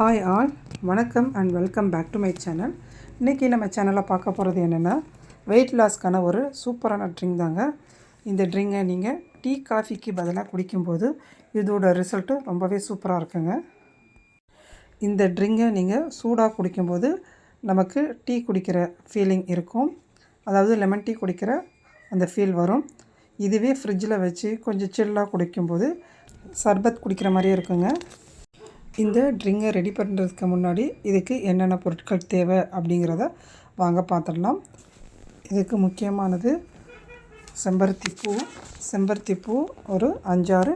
Hi all வணக்கம் and welcome back to my channel இன்றைக்கி நம்ம சேனலில் பார்க்க போகிறது என்னென்னா வெயிட் லாஸ்க்கான ஒரு சூப்பரான ட்ரிங்க் தாங்க. இந்த ட்ரிங்கை நீங்கள் டீ காஃபிக்கு பதிலாக குடிக்கும்போது இதோட ரிசல்ட்டு ரொம்பவே சூப்பராக இருக்குங்க. இந்த ட்ரிங்கை நீங்கள் சூடாக குடிக்கும்போது நமக்கு டீ குடிக்கிற ஃபீலிங் இருக்கும். அதாவது லெமன் டீ குடிக்கிற அந்த ஃபீல் வரும். இதுவே ஃப்ரிட்ஜில் வச்சு கொஞ்சம் சில்லாக குடிக்கும்போது சர்பத் குடிக்கிற மாதிரியே இருக்குங்க. இந்த ட்ரிங்கை ரெடி பண்ணுறதுக்கு முன்னாடி இதுக்கு என்னென்ன பொருட்கள் தேவை அப்படிங்கிறத வாங்க பார்த்துடலாம். இதுக்கு முக்கியமானது செம்பருத்தி பூ. செம்பருத்தி பூ ஒரு அஞ்சாறு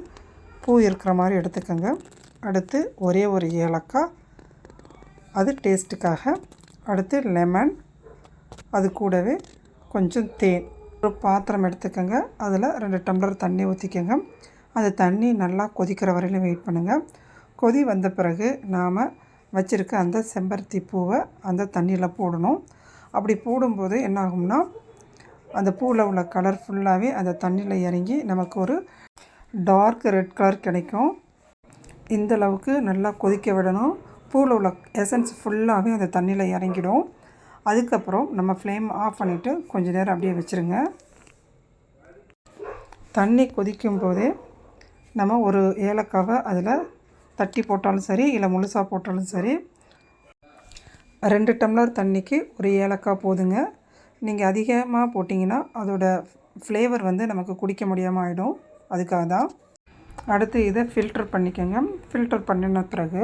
பூ இருக்கிற மாதிரி எடுத்துக்கோங்க. அடுத்து ஒரே ஒரு ஏலக்காய். அது டேஸ்ட்டுக்காக. அடுத்து லெமன். அது கூடவே கொஞ்சம் தேன். ஒரு பாத்திரம் எடுத்துக்கோங்க. அதில் ரெண்டு டம்ளர் தண்ணி ஊற்றிக்கோங்க. அந்த தண்ணி நல்லா கொதிக்கிற வரையிலும் வெயிட் பண்ணுங்கள் கொதி வந்த பிறகு நாம் வச்சுருக்க அந்த செம்பருத்தி பூவை அந்த தண்ணியில் போடணும். அப்படி போடும்போது என்னாகும்னா அந்த பூவில் உள்ள கலர் ஃபுல்லாகவே அந்த தண்ணியில் இறங்கி நமக்கு ஒரு டார்க் ரெட் கலர் கிடைக்கும். இந்த அளவுக்கு நல்லா கொதிக்க விடணும். பூவில் உள்ள எசன்ஸ் ஃபுல்லாகவே அந்த தண்ணியில் இறங்கிடும். அதுக்கப்புறம் நம்ம ஃப்ளேம் ஆஃப் பண்ணிவிட்டு கொஞ்சம் நேரம் அப்படியே வச்சுருங்க. தண்ணி கொதிக்கும் போதே நம்ம ஒரு ஏலக்காவை அதில் தட்டி போட்டாலும் சரி இல்லை முழுசாக போட்டாலும் சரி ரெண்டு டம்ளர் தண்ணிக்கு ஒரு ஏலக்காய் போதுங்க. நீங்கள் அதிகமாக போட்டிங்கன்னா அதோட ஃப்ளேவர் வந்து நமக்கு குடிக்க முடியாமல் ஆகிடும் அதுக்காக தான். அடுத்து இதை ஃபில்டர் பண்ணிக்கோங்க. ஃபில்டர் பண்ணின பிறகு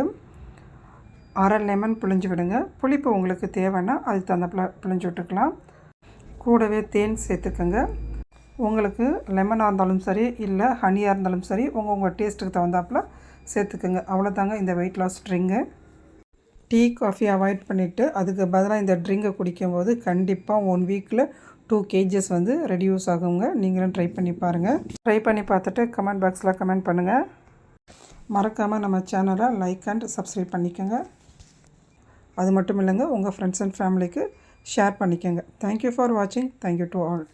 அரை லெமன் புழிஞ்சு விடுங்க. புளிப்பு உங்களுக்கு தேவைன்னா அதுக்கு தகுந்த புழிஞ்சு விட்டுக்கலாம். கூடவே தேன் சேர்த்துக்கோங்க. உங்களுக்கு லெமனாக இருந்தாலும் சரி இல்லை ஹனியாக இருந்தாலும் சரி உங்கள் உங்கள் டேஸ்ட்டுக்கு தகுந்தாப்பில் சேர்த்துக்குங்க. அவ்வளோதாங்க இந்த weight loss drink tea coffee avoid பண்ணிவிட்டு அதுக்கு பதிலாக இந்த ட்ரிங்கை குடிக்கும்போது கண்டிப்பாக ஒன் வீக்கில் டூ கேஜஸ் வந்து ரெடியூஸ் ஆகுங்க. நீங்களும் ட்ரை பண்ணி பாருங்கள் ட்ரை பண்ணி பார்த்துட்டு கமெண்ட் பாக்ஸில் கமெண்ட் பண்ணுங்கள் மறக்காமல் நம்ம சேனலை லைக் அண்ட் சப்ஸ்கிரைப் பண்ணிக்கோங்க. அது மட்டும் இல்லைங்க உங்கள் ஃப்ரெண்ட்ஸ் அண்ட் ஃபேமிலிக்கு ஷேர் பண்ணிக்கோங்க. தேங்க்யூ ஃபார் வாட்சிங் தேங்க்யூ டு ஆல்